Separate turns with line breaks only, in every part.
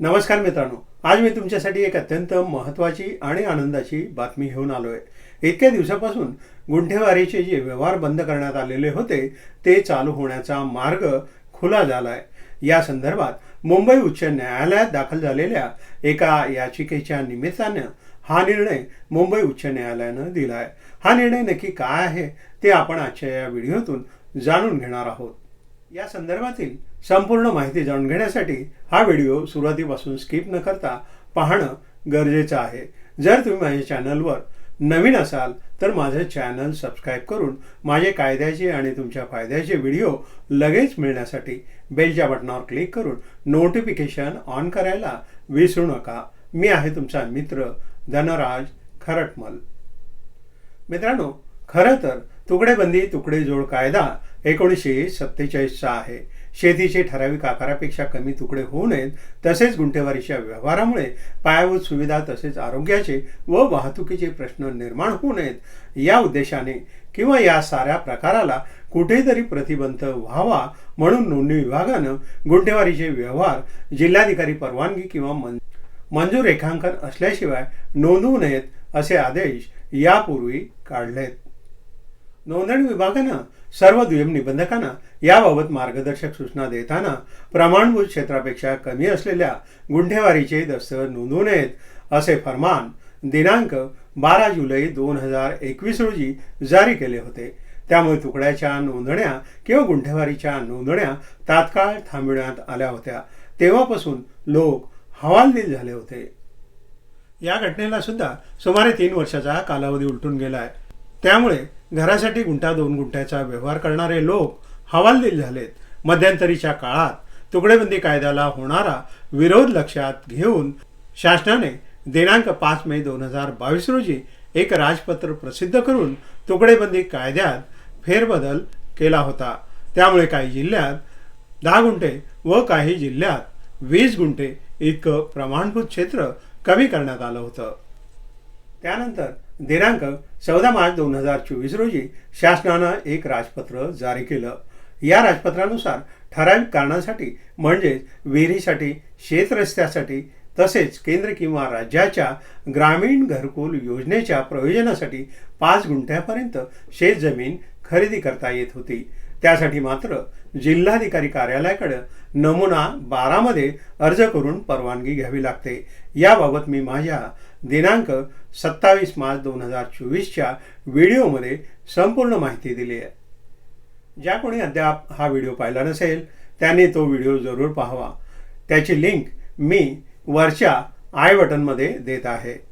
नमस्कार मित्रांनो. आज मी तुमच्यासाठी एक अत्यंत महत्त्वाची आणि आनंदाची बातमी घेऊन आलो आहे इतक्या दिवसापासून गुंठेवारीचे जे व्यवहार बंद करण्यात आलेले होते ते चालू होण्याचा मार्ग खुला झाला आहे या संदर्भात मुंबई उच्च न्यायालयात दाखल झालेल्या एका याचिकेच्या निमित्तानं हा निर्णय मुंबई उच्च न्यायालयानं दिला आहे हा निर्णय नक्की काय आहे ते आपण आजच्या या व्हिडिओतून जाणून घेणार आहोत. या संदर्भातील संपूर्ण माहिती जाणून घेण्यासाठी हा व्हिडिओ सुरुवातीपासून स्किप न करता पाहणं गरजेचं आहे. जर तुम्ही माझ्या चॅनलवर नवीन असाल तर माझं चॅनल सबस्क्राईब करून माझे कायद्याचे आणि तुमच्या फायद्याचे व्हिडिओ लगेच मिळण्यासाठी बेलच्या बटनावर क्लिक करून नोटिफिकेशन ऑन करायला विसरू नका. मी आहे तुमचा मित्र धनराज खरटमल. मित्रांनो खरं तर तुकडेबंदी तुकडे जोड कायदा एकोणीसशे सत्तेचाळीसचा आहे. शेतीचे ठराविक आकारापेक्षा कमी तुकडे होऊ नयेत तसेच गुंठेवारीच्या व्यवहारामुळे पायाभूत सुविधा तसेच आरोग्याचे व वाहतुकीचे प्रश्न निर्माण होऊ नयेत. या उद्देशाने किंवा या साऱ्या प्रकाराला कुठेतरी प्रतिबंध व्हावा म्हणून नोंदणी विभागानं गुंठेवारीचे व्यवहार जिल्हाधिकारी परवानगी किंवा मन मंजूर रेखांकन असल्याशिवाय नोंदवू नयेत असे आदेश यापूर्वी काढलेत. नोंदणी विभागानं सर्व दुय्यम निबंधकांना याबाबत मार्गदर्शक सूचना देताना प्रमाणभूत क्षेत्रापेक्षा कमी असलेल्या गुंठेवारीचे दस्त नोंदवू नयेत असे फरमान दिनांक बारा जुलै दोन हजार एकवीस रोजी जारी केले होते. त्यामुळे तुकड्याच्या नोंदण्या किंवा गुंठेवारीच्या नोंदण्या तात्काळ थांबविण्यात आल्या होत्या. तेव्हापासून लोक हवालदिल झाले होते. या घटनेला सुद्धा सुमारे तीन वर्षाचा कालावधी उलटून गेला आहे त्यामुळे घरासाठी गुंठा दोन गुंठ्याचा व्यवहार करणारे लोक हवालदिल झालेत. मध्यंतरीच्या काळात तुकडेबंदी कायद्याला होणारा विरोध लक्षात घेऊन शासनाने दिनांक पाच मे दोन हजार बावीस रोजी एक राजपत्र प्रसिद्ध करून तुकडेबंदी कायद्यात फेरबदल केला होता. त्यामुळे काही जिल्ह्यात दहा गुंठे व काही जिल्ह्यात वीस गुंठे इतकं प्रमाणभूत क्षेत्र कमी करण्यात आलं होतं. त्यानंतर दिनांक चौदा मार्च दोन हजार चोवीस रोजी शासनानं एक राजपत्र जारी केलं. या राजपत्रानुसार ठराविक कारणासाठी म्हणजेच विहिरीसाठी शेतरस्त्यासाठी तसेच केंद्र किंवा राज्याच्या ग्रामीण घरकुल योजनेच्या प्रयोजनासाठी पाच गुंठ्यापर्यंत शेतजमीन खरेदी करता येत होती. त्यासाठी मात्र जिल्हाधिकारी कार्यालयाकडे नमुना बारामध्ये अर्ज करून परवानगी घ्यावी लागते. याबाबत मी माझ्या दिनांक सत्तावीस मार्च दोन हजार चोवीसच्या व्हिडिओमध्ये संपूर्ण माहिती दिली आहे. ज्या कोणी अद्याप हा व्हिडिओ पाहिला नसेल त्याने तो व्हिडिओ जरूर पाहावा. त्याची लिंक मी वरच्या आय बटनमध्ये देत आहे.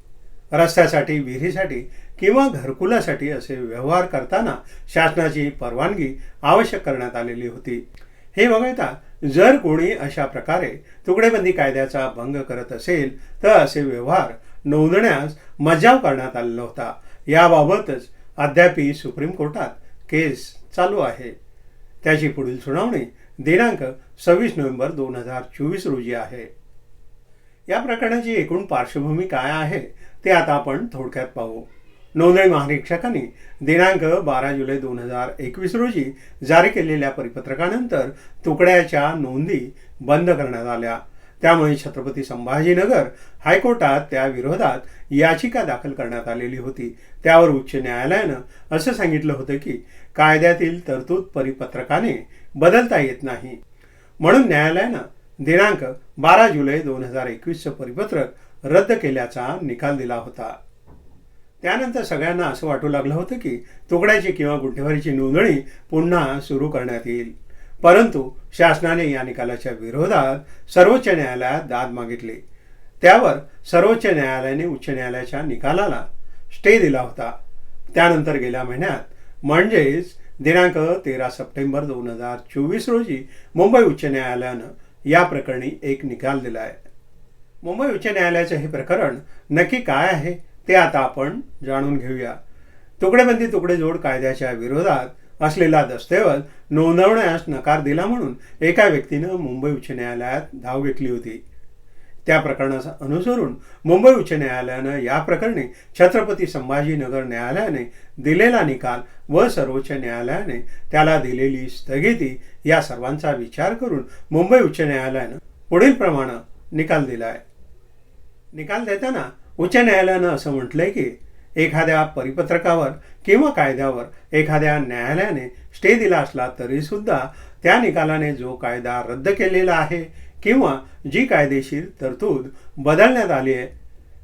रस्त्यासाठी विहिरीसाठी किंवा घरकुलासाठी असे व्यवहार करताना शासनाची परवानगी आवश्यक करण्यात आलेली होती. हे वगळता जर कोणी अशा प्रकारे तुकडेबंदी कायद्याचा भंग करत असेल तर असे व्यवहार नोंदण्यास मज्जाव करण्यात आलेला होता. याबाबतच अद्यापही सुप्रीम कोर्टात केस चालू आहे. त्याची पुढील सुनावणी दिनांक सव्वीस नोव्हेंबर दोन हजार चोवीस रोजी आहे. या प्रकरणाची एकूण पार्श्वभूमी काय आहे? ते आता आपण थोडक्यात पाहू. नोंदणी महानिरीक्षकांनी दिनांक बारा जुलै दोन हजार एकवीस रोजी जारी केलेल्या परिपत्रकानंतर तुकड्याच्या नोंदी बंद करण्यात आल्या. त्यामुळे छत्रपती संभाजीनगर हायकोर्टात त्या विरोधात याचिका दाखल करण्यात आलेली होती. त्यावर उच्च न्यायालयानं असं सांगितलं होतं की कायद्यातील तरतूद परिपत्रकाने बदलता येत नाही. म्हणून न्यायालयानं दिनांक बारा जुलै दोन हजार एकवीसचं परिपत्रक रद्द केल्याचा निकाल दिला होता. त्यानंतर सगळ्यांना असं वाटू लागलं होतं की तुकड्याची किंवा गुंठेवारीची नोंदणी पुन्हा सुरू करण्यात येईल. परंतु शासनाने या निकालाच्या विरोधात सर्वोच्च न्यायालयात दाद मागितली. त्यावर सर्वोच्च न्यायालयाने उच्च न्यायालयाच्या निकालाला स्टे दिला होता. त्यानंतर गेल्या महिन्यात म्हणजेच दिनांक तेरा सप्टेंबर दोन हजार चोवीस रोजी मुंबई उच्च न्यायालयानं या प्रकरणी एक निकाल दिला आहे मुंबई उच्च न्यायालयाचं हे प्रकरण नक्की काय आहे ते आता आपण जाणून घेऊया. तुकडेबंदी तुकडे जोड कायद्याच्या विरोधात असलेला दस्तऐवज नोंदवण्यास नकार दिला म्हणून एका व्यक्तीनं मुंबई उच्च न्यायालयात धाव घेतली होती. त्या प्रकरणाचा अनुसरून मुंबई उच्च न्यायालयानं या प्रकरणी छत्रपती संभाजीनगर न्यायालयाने दिलेला निकाल व सर्वोच्च न्यायालयाने त्याला दिलेली स्थगिती या सर्वांचा विचार करून मुंबई उच्च न्यायालयानं पुढील प्रमाणे निकाल दिला आहे निकाल देताना उच्च न्यायालयानं असं म्हटलंय की एखाद्या परिपत्रकावर किंवा कायद्यावर एखाद्या न्यायालयाने स्टे दिला असला तरी सुद्धा त्या निकालाने जो कायदा रद्द केलेला आहे किंवा जी कायदेशीर तरतूद बदलण्यात आली आहे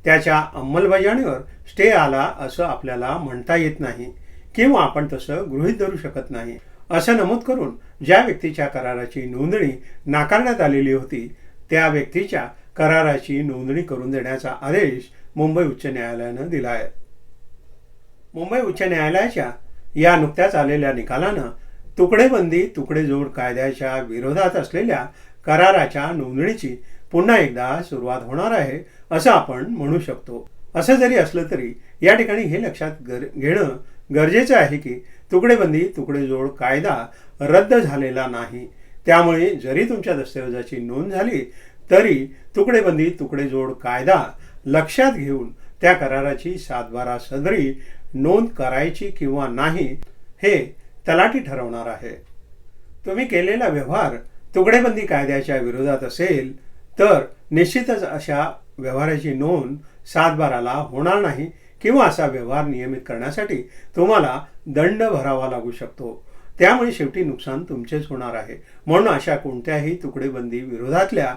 त्याच्या अंमलबजावणीवर स्टे आला असं आपल्याला म्हणता येत नाही किंवा आपण तसं गृहीत धरू शकत नाही. असं नमूद करून ज्या व्यक्तीच्या कराराची नोंदणी नाकारण्यात आलेली होती त्या व्यक्तीच्या कराराची नोंदणी करून देण्याचा आदेश मुंबई उच्च न्यायालयानं दिला आहे मुंबई उच्च न्यायालयाच्या या नुकत्याच आलेल्या निकालानं तुकडेबंदी तुकडेजोड कायद्याच्या विरोधात असलेल्या कराराच्या नोंदणीची पुन्हा एकदा सुरुवात होणार आहे असं आपण म्हणू शकतो. असं जरी असलं तरी या ठिकाणी हे लक्षात गर घेणं गरजेचं आहे की तुकडेबंदी तुकडेजोड कायदा रद्द झालेला नाही. त्यामुळे जरी तुमच्या दस्तऐवजाची नोंद झाली तरी तुकडेबंदी तुकडेजोड कायदा लक्षात घेऊन त्या कराराची सातबारा सदरी नोंद करायची किंवा नाही हे तलाठी ठरवणार आहे. तुम्ही केलेला व्यवहार तुकडेबंदी कायद्याच्या विरोधात असेल तर निश्चितच अशा व्यवहाराची नोंद सातबाराला होणार नाही किंवा असा व्यवहार नियमित करण्यासाठी तुम्हाला दंड भरावा लागू शकतो. त्यामुळे शेवटी नुकसान तुमचेच होणार आहे. म्हणून अशा कोणत्याही तुकडेबंदी विरोधातल्या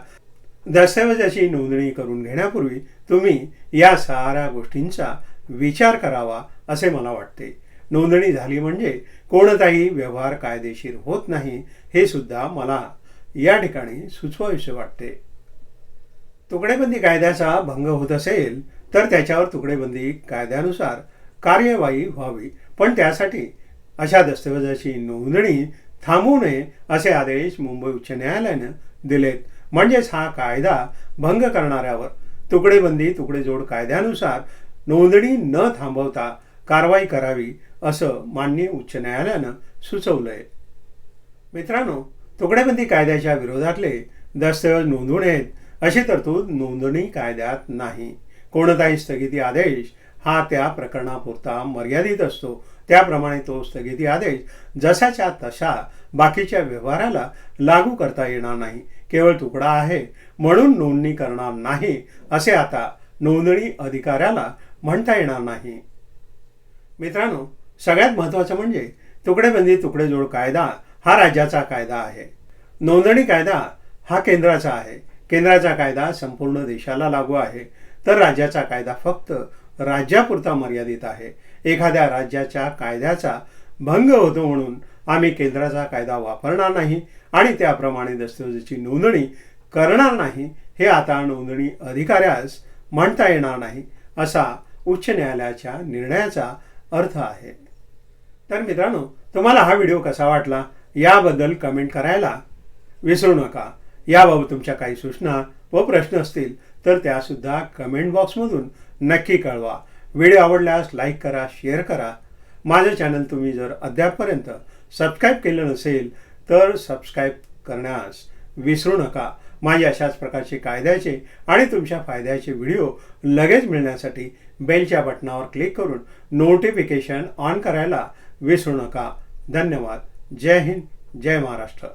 दस्तऐवजाची नोंदणी करून घेण्यापूर्वी तुम्ही या साऱ्या गोष्टींचा विचार करावा असे मला वाटते. नोंदणी झाली म्हणजे कोणताही व्यवहार कायदेशीर होत नाही हे सुद्धा मला या ठिकाणी सुचवाविषय वाटते. तुकडेबंदी कायद्याचा भंग होत असेल तर त्याच्यावर तुकडेबंदी कायद्यानुसार कार्यवाही व्हावी. पण त्यासाठी अशा दस्तऐवजाची नोंदणी थांबू नये असे आदेश मुंबई उच्च न्यायालयानं दिलेत. म्हणजेच हा कायदा भंग करणाऱ्यावर तुकडेबंदी तुकडेजोड कायद्यानुसार नोंदणी न थांबवता कारवाई करावी असं माननीय उच्च न्यायालयानं सुचवलंय. मित्रांनो तुकडेबंदी कायद्याच्या विरोधातले दस्तऐवज नोंदवू नयेत अशी तरतूद नोंदणी कायद्यात नाही. कोणताही स्थगिती आदेश हा त्या प्रकरणापुरता मर्यादित असतो. त्याप्रमाणे तो स्थगिती आदेश जशाच्या तशा बाकीच्या व्यवहाराला लागू करता येणार नाही. केवळ तुकडा आहे. म्हणून नोंदणी करणार नाही असे आता नोंदणी अधिकाऱ्याला म्हणता येणार नाही. मित्रांनो सगळ्यात महत्त्वाचं म्हणजे तुकडेबंदी तुकडेजोड कायदा हा राज्याचा कायदा आहे. नोंदणी कायदा हा केंद्राचा आहे. केंद्राचा कायदा संपूर्ण देशाला लागू आहे. तर राज्याचा कायदा फक्त राज्यापुरता मर्यादित आहे. एखाद्या राज्याच्या कायद्याचा भंग होतो म्हणून आम्ही केंद्राचा कायदा वापरणार नाही आणि त्याप्रमाणे दस्तऐवजाची नोंदणी करणार नाही हे आता नोंदणी अधिकाऱ्यास म्हणता येणार नाही असा उच्च न्यायालयाच्या निर्णयाचा अर्थ आहे. तर मित्रांनो तुम्हाला हा व्हिडिओ कसा वाटला याबद्दल कमेंट करायला विसरू नका. याबाबत तुमच्या काही सूचना व प्रश्न असतील तर त्यासुद्धा कमेंट बॉक्समधून नक्की कळवा. व्हिडिओ आवडल्यास लाईक करा शेअर करा. माझं चॅनल तुम्ही जर अद्यापपर्यंत सबस्क्राईब केलं नसेल तर सबस्क्राईब करण्यास विसरू नका. माझे अशाच प्रकारचे कायद्याचे आणि तुमच्या फायद्याचे व्हिडिओ लगेच मिळण्यासाठी बेलच्या बटनावर क्लिक करून नोटिफिकेशन ऑन करायला विसरू नका. धन्यवाद. जय हिंद जय महाराष्ट्र.